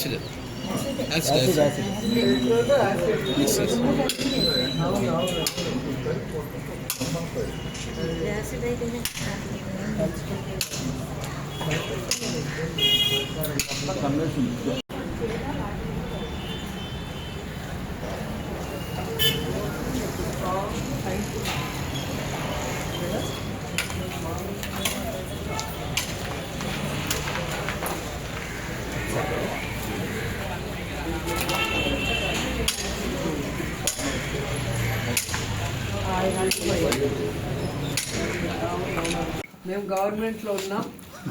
ছিলেন। That's good. మేము గవర్నమెంట్లో ఉన్నాం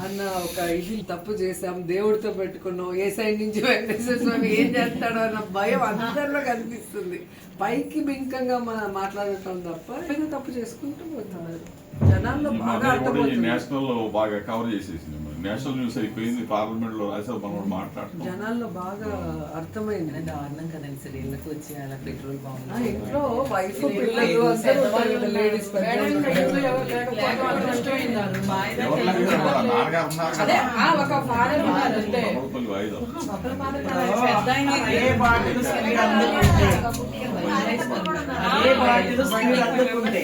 అన్న ఒక ఇది తప్పు చేసాం దేవుడితో పెట్టుకున్నాం. ఏ సైడ్ నుంచి వెంకటేశ్వర స్వామి ఏం చేస్తాడో అన్న భయం అందరిలో కనిపిస్తుంది. పైకి బింకంగా మన మాట్లాడటం తప్ప ఏదో తప్పు చేసుకుంటూ పోతున్నారు. జనాల్లో బాగా నేషనల్లో బాగా కవర్ చేసేసింది నేషనల్ న్యూస్ అయిపోయింది పార్లమెంట్ లో రాసావు మనం మాట్లాడుతాం జనాల్లో బాగా అర్థమైంది దారుణం కదండి సార్ ఇళ్ళకి వచ్చి అలా పెట్రోల్ ఆ, బాగుంది ఇంట్లో వైఫ్ పిల్లలు అందరూ ఉంటారు కదా లేడీస్ ఎవరు లేకపోతే మన నాన్నగారు ఉన్నారు కదా. ఒక ఫాదర్ ఉన్నారు అంతే ప్రభుత్వం వాయిదా పెద్ద ఆయన అదే బాటిల్ స్పీడ్ అందుకుంటే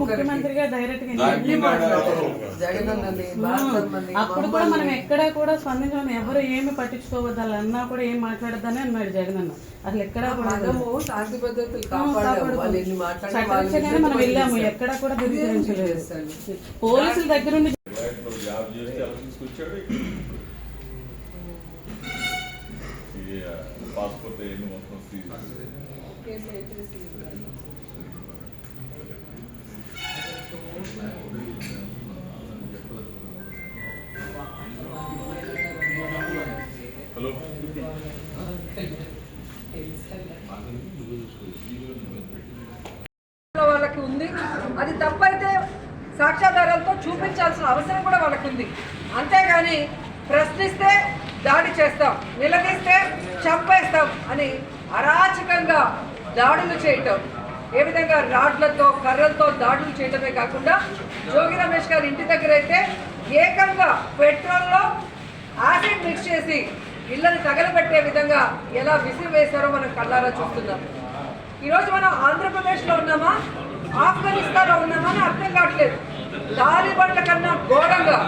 ముఖ్యమంత్రిగా డైరెక్ట్గా అప్పుడు కూడా మనం ఎక్కడా కూడా స్పందించడం ఎవరు ఏమి పట్టించుకోవద్దు అలా అన్నా కూడా ఏం మాట్లాడద్దని అన్నాడు జగన్ అన్న అసలు ఎక్కడా కూడా మనం వెళ్ళాము. ఎక్కడా కూడా ధృవీకరించలేదు? పోలీసుల దగ్గర ఉండి పాస్పోర్ట్ మొత్తం హలో. వాళ్ళకి ఉంది. అది తప్పైతే సాక్ష్యాధారాలతో చూపించాల్సిన అవసరం కూడా వాళ్ళకి ఉంది అంతేగాని ప్రశ్నిస్తే దాడి చేస్తాం. నిలదీస్తే చంపేస్తాం అని అరాచకంగా దాడులు చేయటం. ఏ విధంగా రాడ్లతో కర్రలతో దాడులు చేయటమే కాకుండా జోగి రమేష్ గారి ఇంటి దగ్గర అయితే ఏకంగా పెట్రోల్లో యాసిడ్ మిక్స్ చేసి ఇళ్ళని తగలబెట్టే విధంగా ఎలా విసిరివేశారో మనం కళ్ళారా చూస్తున్నాం. ఈరోజు మనం ఆంధ్రప్రదేశ్లో ఉన్నామా? ఆఫ్ఘనిస్తాన్లో ఉన్నామా అని అర్థం కావట్లేదు. తాలిబాన్ల కన్నా ఘోరంగా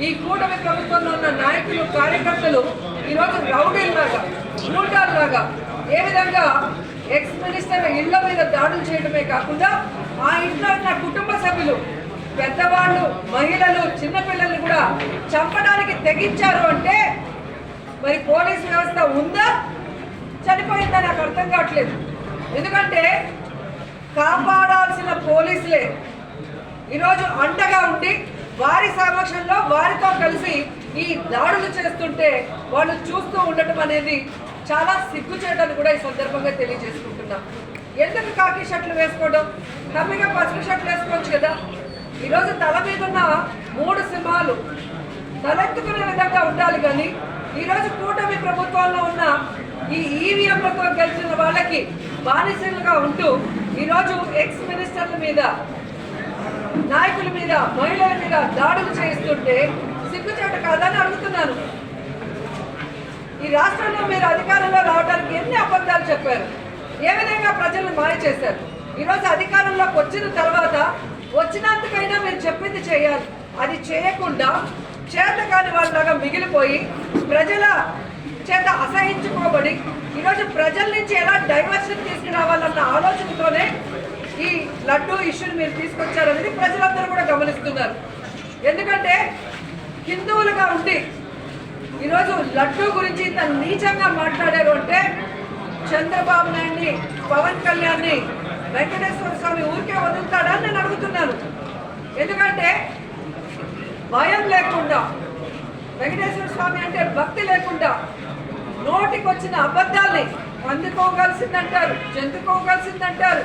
ఈ కూటమి ప్రభుత్వంలో ఉన్న నాయకులు కార్యకర్తలు ఈరోజు రౌడీల్లాగా లాగా ఏ విధంగా ఎక్స్ మినిస్టర్ ఇళ్ళ మీద దాడులు చేయడమే కాకుండా ఆ ఇంట్లో ఉన్న కుటుంబ సభ్యులు పెద్దవాళ్ళు మహిళలు చిన్నపిల్లలు కూడా చంపడానికి తెగించారు అంటే మరి పోలీస్ వ్యవస్థ ఉందా? చనిపోయిందా? నాకు అర్థం కావట్లేదు. ఎందుకంటే కాపాడాల్సిన పోలీసులే ఈరోజు అండగా ఉండి వారి సమక్షంలో వారితో కలిసి ఈ దాడులు చేస్తుంటే వాళ్ళు చూస్తూ ఉండటం అనేది చాలా సిగ్గుచేటని కూడా ఈ సందర్భంగా తెలియజేసుకుంటున్నాం. ఎందుకు కాకి షర్ట్లు వేసుకోవడం? హ్యాపీగా పసుపు షర్ట్లు వేసుకోవచ్చు కదా? ఈరోజు తల మీద ఉన్న మూడు సింహాలు తలెత్తుకునే విధంగా ఉండాలి కానీ ఈరోజు కూటమి ప్రభుత్వంలో ఉన్న ఈ ఈవీఎంలతో గెలిచిన వాళ్ళకి బానిసలుగా ఉంటూ ఈరోజు ఎక్స్ మినిస్టర్ల మీద నాయకుల మీద మహిళల మీద దాడులు చేస్తుంటే సిగ్గుచేట కాదని అడుగుతున్నాను. ఈ రాష్ట్రంలో మీరు అధికారంలో రావడానికి ఎన్ని అబద్ధాలు చెప్పారు? ఏ విధంగా ప్రజలను మాయ చేశారు? ఈరోజు అధికారంలోకి వచ్చిన తర్వాత వచ్చినందుకైనా మీరు చెప్పింది చేయాలి. అది చేయకుండా చేతకాని వాళ్ళలాగా మిగిలిపోయి ప్రజల చేత అసహించుకోబడి ఈరోజు ప్రజల నుంచి ఎలా డైవర్షన్ తీసుకురావాలన్న ఆలోచనతోనే ఈ లడ్డూ ఇష్యూని మీరు తీసుకొచ్చారనేది ప్రజలందరూ కూడా గమనిస్తున్నారు. ఎందుకంటే హిందువులుగా ఉండి ఈరోజు లడ్డూ గురించి ఇంత నీచంగా మాట్లాడారు అంటే చంద్రబాబు నాయుడిని పవన్ కళ్యాణ్ని వెంకటేశ్వర స్వామి ఊరికే వదులుతాడా అని నేను అడుగుతున్నాను. ఎందుకంటే భయం లేకుండా వెంకటేశ్వర స్వామి అంటే భక్తి లేకుండా నోటికి వచ్చిన అబద్ధాల్ని అందుకోగలిసిందంటారు జంతుకోగలిసిందంటారు